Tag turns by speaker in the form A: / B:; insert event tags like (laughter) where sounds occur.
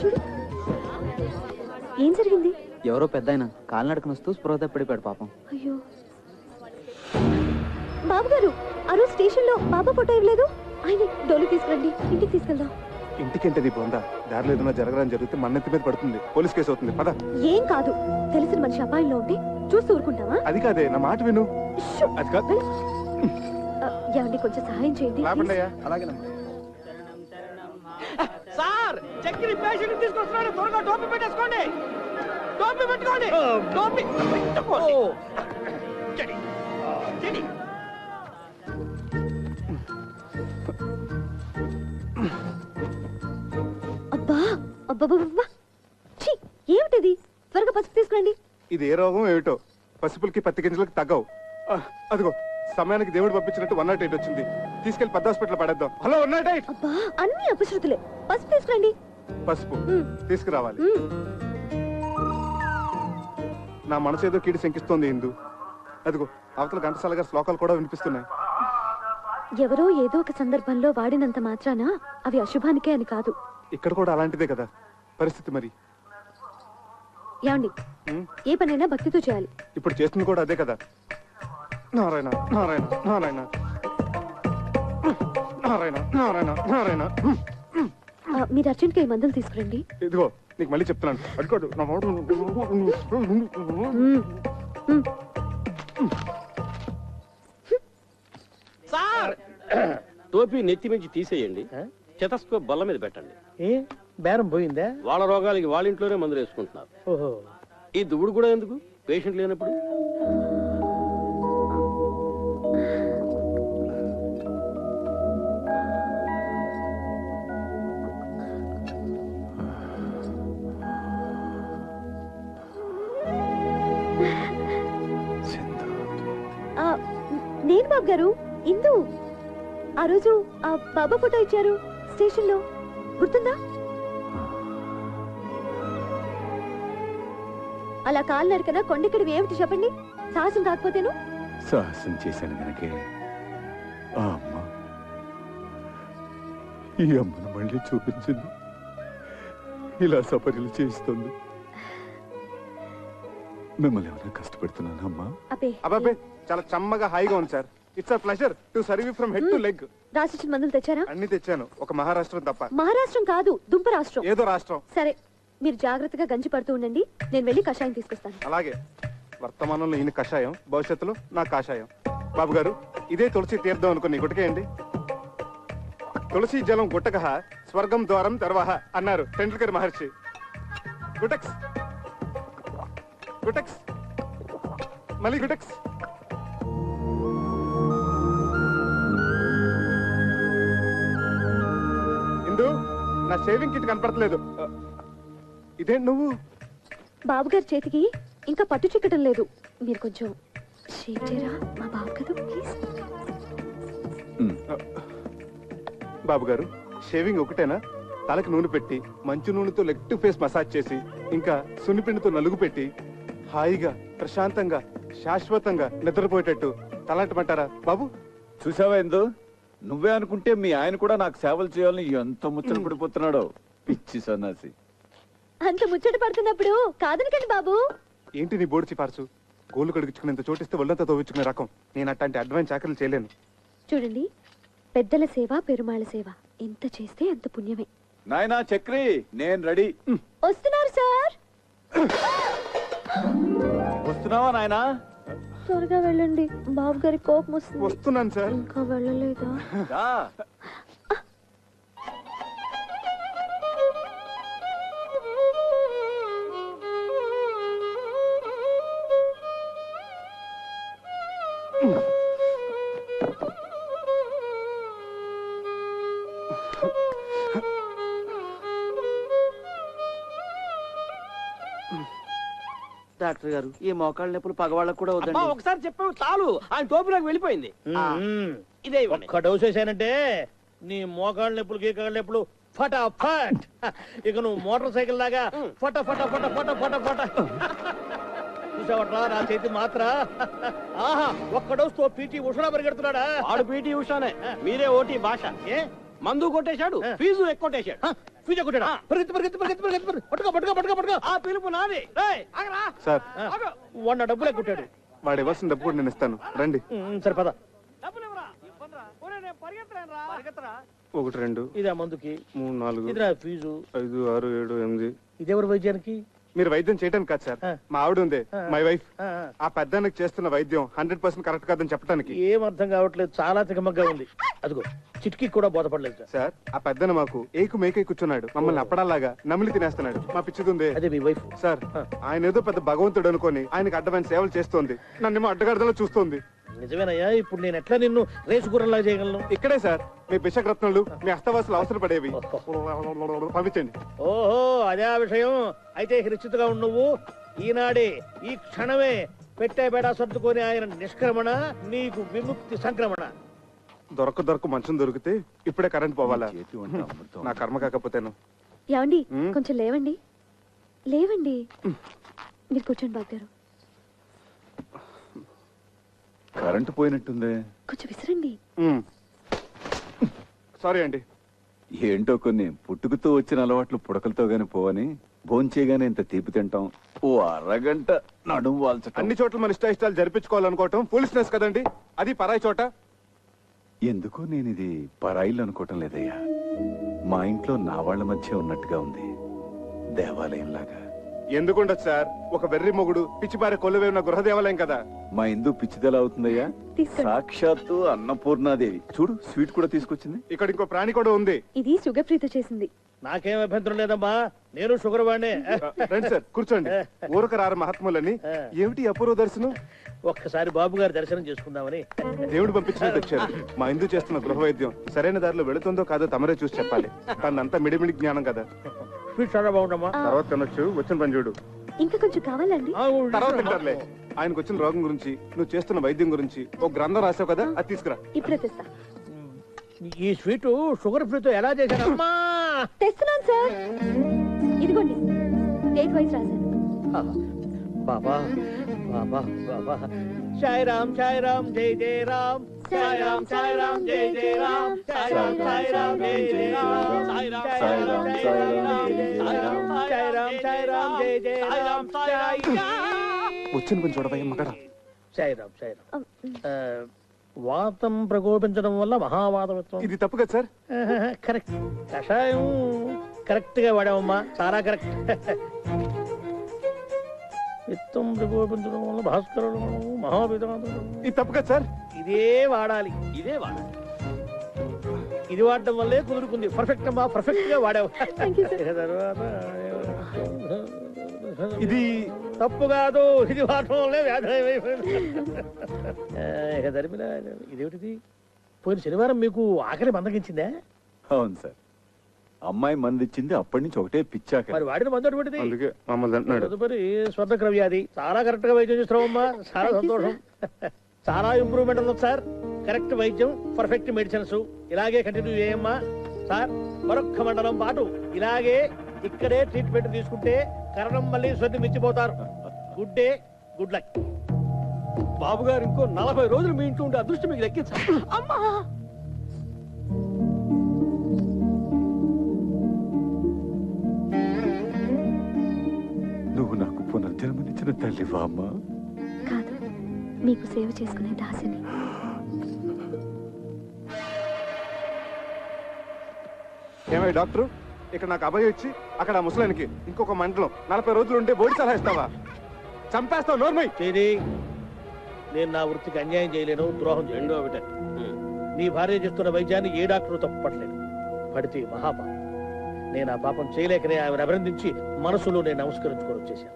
A: చూడు. ఏం జరిగింది?
B: ఎవరో పెద్ద ఆయన కాలినడకన వస్తూ స్పృహ తప్పిడిపోయాడు పాపం.
A: అయ్యో. బాబు గారు ఆ రోజు స్టేషన్లో బాబా ఫోటో ఇవ్వలేదు? ఆయన డోలు తీసుకురండి ఇంటికి తీసుకెళ్దాం.
C: ఇంటికేంటది బొందా? దారిలో ఏదైనా జరగడం జరిగితే మన్నెత్తి మీద పడుతుంది. పోలీస్ కేసు అవుతుంది. పద.
A: ఏం కాదు. తెలిసిన మనిషి అపాయంలో ఉంటే చూస్తూ ఊరుకుంటావా?
C: అది కాదే నా మాట విను! అది కాదు
A: ఏమండి కొంచెం సహాయం చేయండి
C: అయ్యా.
D: సార్. చక్కెర పేషెంట్ తీసుకొస్తున్నాడు. త్వరగా టోపీ పెట్టేసుకోండి. టోపీ పెట్టుకోండి. టోపీ పెట్టుకోండి. చెడి. చెడి.
A: అబ్బా అబ్బబ్బబ్బా ఛీ ఏమిటిది? త్వరగా పసుపు తీసుకురండి.
C: ఇది ఏ రోగం ఏమిటో? పసిపులకి పత్తి గింజలకి తగ్గవు. అదిగో. సమయానికి దేవుడు పంపించినట్టు వన్ నాట్ ఎయిట్ వచ్చింది. తీసుకెళ్ళి పెద్ద హాస్పిటల్ పడేద్దాం. హలో వన్ నాట్ ఎయిట్
A: అబ్బా అన్ని అపశృతులే. పసుపు తీసుకురండి.
C: పసుపు. తీసుకురావాలి. నా మనసు ఏదో కీడి శంకిస్తోంది ఇందు. అదిగో అవతల ఘంటసాల గారి శ్లోకాలు కూడా వినిపిస్తున్నాయి.
A: ఎవరో ఏదో ఒక సందర్భంలో వాడినంత మాత్రాన అవి అశుభానికే అని కాదు.
C: ఇక్కడ కూడా అలాంటిదే కదా. పరిస్థితి మరి?
A: ఏ పనైనా భక్తితో చేయాలి.
C: ఇప్పుడు చేస్తుంది కూడా అదే కదా. నారాయణ నారాయణ నారాయణ. నారాయణ నారాయణ నారాయణ.
A: ఆ, మీరు అర్జెంట్గా ఈ మందులు తీసుకురండి.
C: ఇదిగో నీకు మళ్ళీ చెప్తున్నాను. అడుకోడు నా మాట
D: టోపీ నెత్తి మించి తీసేయండి. చెతస్కోప్ బల్ల మీద పెట్టండి.
E: ఏ? బేరం పోయిందా?
D: వాళ్ళ రోగాలకి వాళ్ళ ఇంట్లోనే మందులు వేసుకుంటున్నారు.
E: ఓహో.
D: ఈ దువ్వుడు కూడా ఎందుకు? పేషెంట్ లేనప్పుడు?
A: నేను బాబు గారు ఇందు. ఆ రోజు ఆ బాబా ఫోటో ఇచ్చారు స్టేషన్లో గుర్తుందా? అలా కాలు కదా కొండెక్కడ ఏమిటి చెప్పండి? సాహసం కాకపోతేను?
F: సాహసం చేశాను గనకే. ఆ అమ్మ. ఈ అమ్మను మళ్ళీ చూపించింది. ఇలా సపర్యలు చేస్తుంది మిమ్మల్ని ఏమైనా కష్టపెడుతున్నాను అమ్మా?
A: అబ్బే.
C: అబ్బాబే చాలా చమ్మగా హాయిగా ఉంది sir. It's a pleasure to serve from head to leg
A: రాసిచ్చిన మందులు తెచ్చారా?
C: అన్ని తెచ్చాను. ఒక మహారాష్ట్రం తప్ప.
A: మహారాష్ట్రం కాదు దుంప రాష్ట్రం.
C: ఏదో రాష్ట్రం.
A: సరే మీరు జాగ్రత్తగా గంజి పడుతూ ఉండండి. నేను వెళ్ళి కషాయం తీసుకొస్తాను.
C: అలాగే. వర్తమానంలో ఈయన కషాయం భవిష్యత్తులో నా కాషాయం. బాబు గారు ఇదే తులసి తీర్థం అనుకుని గుటకేయండి తులసి జలం గుట్టక స్వర్గం ద్వారం తర్వాహ అన్నారు టెండూల్కర్ మహర్షి. గుటక్స్. గుటక్స్ మళ్ళీ గుటక్స్ ఇందు నా షేవింగ్ కిట్ కనపడట్లేదు ఇదేంటి నువ్వు?
A: బాబు గారి చేతికి ఇంకా పట్టు చిక్కటం లేదు. మీరు కొంచెం షేవ్ చేయరా? మా బాబు కదా ప్లీజ్
C: బాబు గారు షేవింగ్ ఒకటేనా? తలకు నూనె పెట్టి మంచు నూనెతో లెగ్ టు ఫేస్ మసాజ్ చేసి ఇంకా సున్నిపిండితో నలుగు పెట్టి హాయిగా ప్రశాంతంగా శాశ్వతంగా నిద్రపోయేటట్టు తలాంటమంటారా బాబు?
F: చూసావా ఎందు నువ్వే అనుకుంటే మీ ఆయన కూడా నాకు సేవలు చేయాలని ఎంత ముచ్చట పడిపోతున్నాడో. పిచ్చి సన్నాసి.
A: అంత ముచ్చట పడుతున్నప్పుడు కాదనకండి బాబు.
C: ఏంటి నీ బోడి చిపార్సు గోళ్ళు కడిగించుకునేంత చోటిస్తే ఒళ్ళంతా తోవించుకునే రకం. నేను అట్లాంటి అడ్వాన్స్ చాకరీలు చేయలేను.
A: చూడండి పెద్దల సేవ పెరుమాళ సేవ. ఎంత చేస్తే అంత పుణ్యమే.
F: నాయనా చక్రి నేను రెడీ.
A: వస్తున్నారు సార్. (clears throat)
F: వస్తున్నావా నాయనా?
A: త్వరగా వెళ్ళండి. బాబు గారి కోపం వస్తుంది.
C: వస్తున్నాను సార్.
A: ఇంకా వెళ్ళలేదా?
F: రా.
B: డాక్టర్ గారు ఈ మోకాళ్ళ నొప్పులు పగవాళ్ళకు కూడా
D: అబ్బా ఒకసారి చెప్పావు చాలు. ఆయన టోపీలోకి వెళ్ళిపోయింది. ఆ, ఇదే ఇవ్వండి.
E: ఒక్క డోస్ వేసానంటే నీ మోకాళ్ళ నొప్పులు గీకాళ్ళ నొప్పులు ఫటాఫట్. ఇక నువ్వు మోటార్ సైకిల్ లాగా ఫట ఫట ఫట ఫట ఫట ఫట. చూసావట్రా నా చేతి మాత్ర. ఆహా ఒక్క డోస్తో పీటీ ఉషడా పరిగెడుతున్నాడా?
D: వాడు పీటీ ఉషానే. మీరే ఓటీ భాష.
E: ఏ?
D: మందు కొట్టేశాడు. ఫీజు ఎక్కువ కొట్టేశాడు.
E: ఫ్యూజ్ కొట్టాడు? పరిగెత్తు పరిగెత్తు పరిగెత్తు పరిగెత్తు పరిగెత్తు. పట్టుకో పట్టుకో పట్టుకో పట్టుకో.
B: ఆ పిలుపు నాది. రేయ్, ఆగరా.
C: సార్.
E: వంద డబ్బులే కొట్టాడు.
C: వాడు ఇవ్వాల్సిన డబ్బు కూడా నేను ఇస్తాను. రండి.
E: సరే పద?
C: ఒకటి రెండు.
E: ఇది ఆ మందుకి.
C: మూడు నాలుగు.
E: ఇది ఫీజు.
C: ఐదు ఆరు ఏడు ఎనిమిది.
E: ఇదెవరి వైద్యానికి?
C: మీరు వైద్యం చేయడానికి కాదు సార్. మా ఆవిడ ఉంది. మై వైఫ్
E: ఆ,
C: పెద్దానికి చేస్తున్న వైద్యం హండ్రెడ్ పర్సెంట్ కరెక్ట్ కాదని చెప్పడానికి
E: ఏం అర్థం కావట్లేదు. చాలా తికమగ్గా ఉంది. అదిగో చిట్కి కూడా బోధపడలేదు సార్.
C: ఆ పెద్దన మాకు ఏకు మేకై కూర్చున్నాడు. మమ్మల్ని అప్పడాలాగా నమిలి తినేస్తున్నాడు. మా పిచ్చిదుంది.
E: అదే మీ వైఫ్
C: సార్ ఆయన ఏదో పెద్ద భగవంతుడు అనుకొని ఆయనకు అడ్డమైన సేవలు చేస్తోంది. నన్నేమో అడ్డగడదలో చూస్తోంది.
E: నిజమేనయ్యా ఇప్పుడు నేను ఎట్లా నిన్ను రేసు గుర్రంలా చేయగలను?
C: ఇక్కడే సార్ మీ బిషక్రత్నాలు మీ అస్తవాసులు అవసరపడేవి పంపించండి.
E: ఓహో అదే ఆ విషయం. అయితే నిశ్చితగా ఉండు నువ్వు. ఈనాడే ఈ క్షణమే పెట్టే బేడా సర్దుకొని ఆయన నిష్క్రమణ నీకు విముక్తి సంక్రమణ.
C: దొరక దొరక మంచం దొరికితే ఇప్పుడే కరెంట్ పోవాలా. నా కర్మ కాకపోతేను.
A: ఏమండి. కొంచెం లేవండి. లేవండి. మీరు కూర్చోండి బాబు గారు
F: కరెంటు పోయినట్టుందే.
A: కొంచెం విసరండి.
C: సారీ అండి.
F: ఏంటో కొన్ని పుట్టుకతో వచ్చిన అలవాట్లు పుడకలతో గాని పోవని భోంచేయగానే ఇంత తీపి తింటాం. ఓ అరగంట నడుము వాల్చటం.
C: అన్ని చోట్ల మన ఇష్ట ఇష్టాలు జరిపించుకోవాలనుకోవటం ఫూలిష్నెస్ కదండి. అది పరాయి చోట.
F: ఎందుకో నేను ఇది పరాయిలు అనుకోవటం లేదయ్యా. మా ఇంట్లో నా వాళ్ళ మధ్య ఉన్నట్టుగా ఉంది. దేవాలయం లాగా
C: ఎందుకుండదు సార్? ఒక వెర్రి మొగుడు పిచ్చిపారే కొలువే ఉన్న గృహ దేవాలయం కదా.
F: మా ఇందు పిచ్చిదెలా అవుతుందయ్యా?
A: తీసుకోండి.
F: సాక్షాత్తు అన్నపూర్ణాదేవి. చూడు స్వీట్ కూడా తీసుకొచ్చింది.
C: ఇక్కడ ఇంకో ప్రాణి కూడా ఉంది.
A: ఇది షుగర్ ఫ్రీతో చేసింది.
E: నాకేం అభ్యంతరం లేదమ్మా. నేను షుగర్ వాడినే.
C: రండి సార్ కూర్చోండి. ఊరక రారు మహాత్ములని. ఏమిటి ఈ అపూర్వ దర్శనం?
E: ఒక్కసారి బాబు గారి దర్శనం చేసుకుందామని.
C: దేవుడు పంపించినట్టు వచ్చారు మా ఇందు చేస్తున్న గృహ వైద్యం సరైన దారిలో వెళుతుందో కాదో తమరే చూసి చెప్పాలి. తనంతా మిడిమిడి జ్ఞానం కదా.
E: స్వీట్ చాలా బాగుండమ్మా
C: తర్వాత తినొచ్చు వచ్చిన పని చూడు.
A: ఇంకా కొంచెం కావాలండి.
C: తర్వాత తింటారులే. ఆయనకు వచ్చిన రోగం గురించి నువ్వు చేస్తున్న వైద్యం గురించి ఒక గ్రంథం రాసావు కదా అది తీసుకురా.
A: ఇప్పుడే తెస్తా.
E: ఈ స్వీట్ షుగర్ ఫ్రీతో ఎలా
A: తెస్తున్నాను సార్. ఇదిగోండి. డేట్ వైజ్ రాశాను.
E: బాబా బాబా బాబా సాయి రామ్ సాయి రామ్ జై జై రామ్. సాయి రామ్ సాయి రామ్ జై జై రామ్. సాయి రామ్ సాయి రామ్ జై జై రామ్. సాయి రామ్ సాయి రామ్ జై జై రామ్ సాయి రామ్ సాయి రామ్ జై జై రామ్ సాయి రామ్
C: వచ్చిన పని చూడవయ్య మగడా.
E: సాయి రామ్ సాయి రామ్ వాతం ప్రకోపించడం వల్ల మహావాతం
C: ఇది తప్పు కదా సార్?
E: కరెక్ట్ కషాయం కరెక్ట్గా వాడామమ్మా చాలా కరెక్ట్. విత్తం ప్రకోపించడం వల్ల భాస్కరుడు మహావిధానం
C: ఇది తప్పు కదా సార్?
E: ఇదే వాడాలి.
D: ఇదే వాడు
E: ఇది వాడడం వల్లే కుదురుకుంది. పర్ఫెక్ట్ అమ్మా పర్ఫెక్ట్గా వాడావు.
C: ఇది
E: తప్పు కాదు ఇది వాడటం వల్లే వ్యాధి అయిపోయింది ఆ, ఇక ధర్మిల ఇదేమిటిది? పోయిన శనివారం మీకు ఆకలి మందగించిందా?
F: అవును సార్. అమ్మాయి మంది ఇచ్చింది అప్పటి నుంచి ఒకటే పిచ్చాక
E: మరి వాడిన మందు అటువంటిది
C: అందుకే మమ్మల్ని అంటున్నాడు.
E: తదుపరి స్వర్ణ చాలా కరెక్ట్గా వైద్యం చేస్తున్నామమ్మా చాలా
A: Thank you,
E: సంతోషం. (laughs) చాలా ఇంప్రూవ్మెంట్ ఉంది సార్. కరెక్ట్ వైద్యం పర్ఫెక్ట్ మెడిసిన్స్. ఇలాగే కంటిన్యూ చేయమ్మా. సార్ మరొక్క మండలం పాటు ఇలాగే ఇక్కడే ట్రీట్మెంట్ తీసుకుంటే కరణం మళ్ళీ స్వర్ణి మించిపోతారు. గుడ్ డే గుడ్ లక్
D: బాబు గారు ఇంకో నలభై రోజులు మీ ఇంట్లో ఉండే అదృష్టం మీకు దక్కించాలి అమ్మా!
F: నువ్వు నాకు పునర్జన్మనిచ్చిన తల్లివా అమ్మా?
A: కాదు మీకు సేవ చేసుకునే దాసిని.
C: ఏమై డాక్టర్? ఇక్కడ నాకు అభయం ఇచ్చి అక్కడ ఆ ముసలానికి ఇంకొక మండలం నలభై రోజులు ఉంటే బోడి సలహా ఇస్తావా? చంపేస్తావు నోర్మై.
E: చేరి నేను నా వృత్తికి అన్యాయం చేయలేను ద్రోహం చేయలేను.
D: ఒకటే.
E: నీ భార్య చేస్తున్న వైద్యాన్ని ఏ డాక్టర్ తప్పట్లేదు. పడితే మహాపాపం. నేను ఆ పాపం చేయలేకనే ఆమెను అభినందించి మనసులో నేను నమస్కరించుకొని వచ్చేసాను